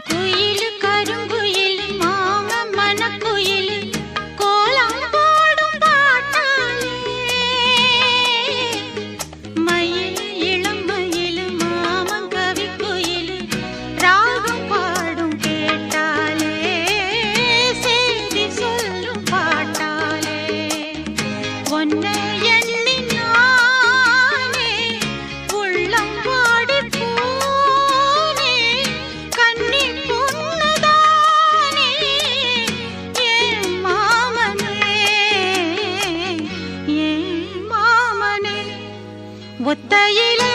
得意。முத்தையிலே